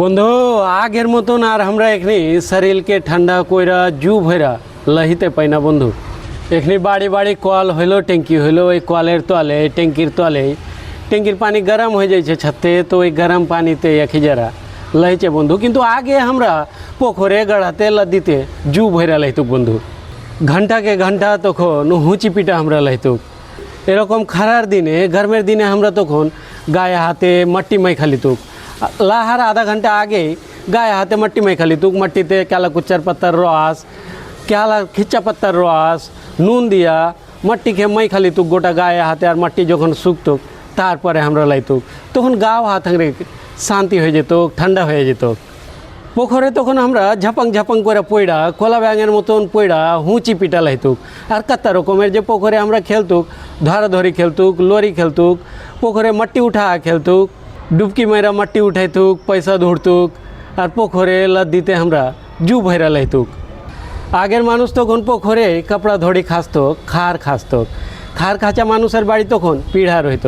বন্ধু, আগের মতন আর আমরা এখানে শরীরকে ঠান্ডা কইরা জু ভৈরা লহিতে পাই না বন্ধু। এখানে বাড়ি বাড়ি কল হইল ট্যাঙ্কি হইল, ওই কলের তলে ট্যাঙ্কির তলে। ট্যাঙ্কির পানি গরম হয়ে যাইছে ছাতে, তো ওই গরম পানিতে একই যারা লহিছে বন্ধু। কিন্তু আগে আমরা পোখরে গড়াতে লদিতে জু ভৈরা লহিতুক বন্ধু। ঘন্টাকে ঘণ্টা তখন হুঁচি পিটা আমরা লহিতুক এরকম খারার দিনে, গরমের দিনে আমরা তখন গায়ে হাতে মাটি মাই খালিতুক লাহার আধা ঘণ্টা আগে গায়ে হাতে মাটি মাই খালিতুক মাটিতে ক্যালা কুচ্চার পাতার রস ক্যালা খিচ্চা পাতার রস নুন দিয়া মাটি খেয়ে মাই খালিতুক গোটা গায়ে হাতে আর মাটি যখন শুকতুক তারপরে আমরা লাইতুক তখন গাও হাত হাঁকড়ে শান্তি হয়ে যেত ঠান্ডা হয়ে যেত পুকুরে তখন আমরা ঝাপাং ঝাপাং করে পইড়া কলা ব্যাঙের মতন পইড়া হুঁচি পিটা লাইতুক আর কত রকমের যে পুকুরে আমরা খেলতুক ধরাধরি খেলতুক লরি খেলতুক পুকুরে মাটি উঠা খেলতুক ডুবকি মেরা মাটি উঠাইতুক, পয়সা ধরতুক, আর পুকুরে দিতে আমরা জু ভৈরা লাইতুক। আগের মানুষ তখন পোখরে কাপড়া ধরি খাসতো, খার খাসতো। খার খাঁচা মানুষের বাড়ি তখন পিঢ়া রইত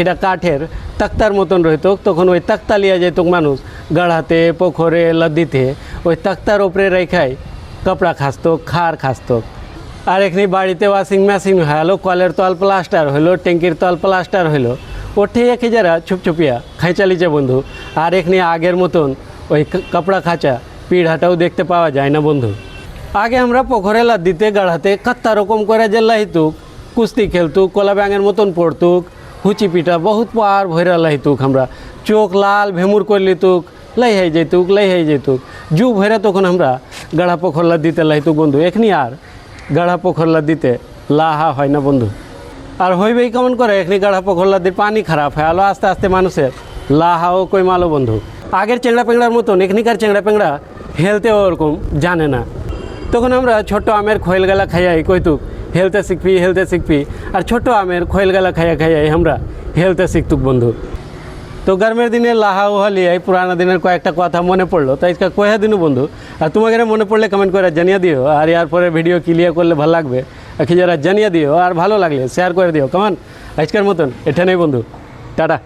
এটা কাঠের তাক্তার মতন রইত, তখন ওই তাক্তা লিয়া যেত মানুষ। গাড়াতে পুকুরে লদিতে ওই তাক্তার ওপরে রেখায় কাপড়া খাসতো, খার খাসতো। আর এখানে বাড়িতে ওয়াশিং মেশিন হলো কলের তল প্লাস্টার হলো ট্যাঙ্কির তল প্লাস্টার হলো ওঠে একে যারা ছুপছুপিয়া খাইচালিছে বন্ধু আর এখানে আগের মতন ওই কাপড়া খাঁচা পিঢ়াটাও দেখতে পাওয়া যায় না বন্ধু আগে আমরা পুকুরে দিতে গাড়াতে কাত্তা রকম করে যে লাহিতুক কুস্তি খেলতুক কলা ব্যাঙের মতন পড়তুক হুচি পিঠা বহুত পার ভৈরা লাহিতুক আমরা চোখ লাল ভেমুর করে লিতুক লাই হয়ে যেতুক লাই হয়ে যেতুক জু ভৈরা তখন আমরা গাড়া পোখরলা দিতে লাহিতুক বন্ধু এখনি আর গাড়া পোখরলা দিতে লাহা হয় না বন্ধু আর হইবেই কেমন করে? এখনি গাড়া পোখরলা দিয়ে পানি খারাপ হয়। আলো আস্তে আস্তে মানুষের লাহাও কই মালো বন্ধু। আগের চেংড়া পেংড়ার মতন এখনিকার চেংড়া পেংড়া হেলতে ওরকম জানে না। তখন আমরা ছোট আমের খোয়েল গেলা খাইয়াই কইতুক হেলতে শিখবি হেলতে শিখবি। আর ছোট আমের খোয়েল গেলা খাইয়া খাইয়াই আমরা হেলতে শিখতুক বন্ধু। তো গরমের দিনে লাহা উহালি এই পুরানা দিনের কয়েকটা কথা মনে পড়ল। তাই কয়ে দিনু বন্ধু? আর তোমাকে মনে পড়লে কমেন্ট করে জানিয়ে দিও। আর ইয়ার পরে ভিডিও ক্লিয়ার করলে ভালো লাগবে। যারা জানিয়ে দিও আর ভালো লাগলে শেয়ার করে দিও। কেমন আজকের মতন। এটা নেই বন্ধু। টাটা।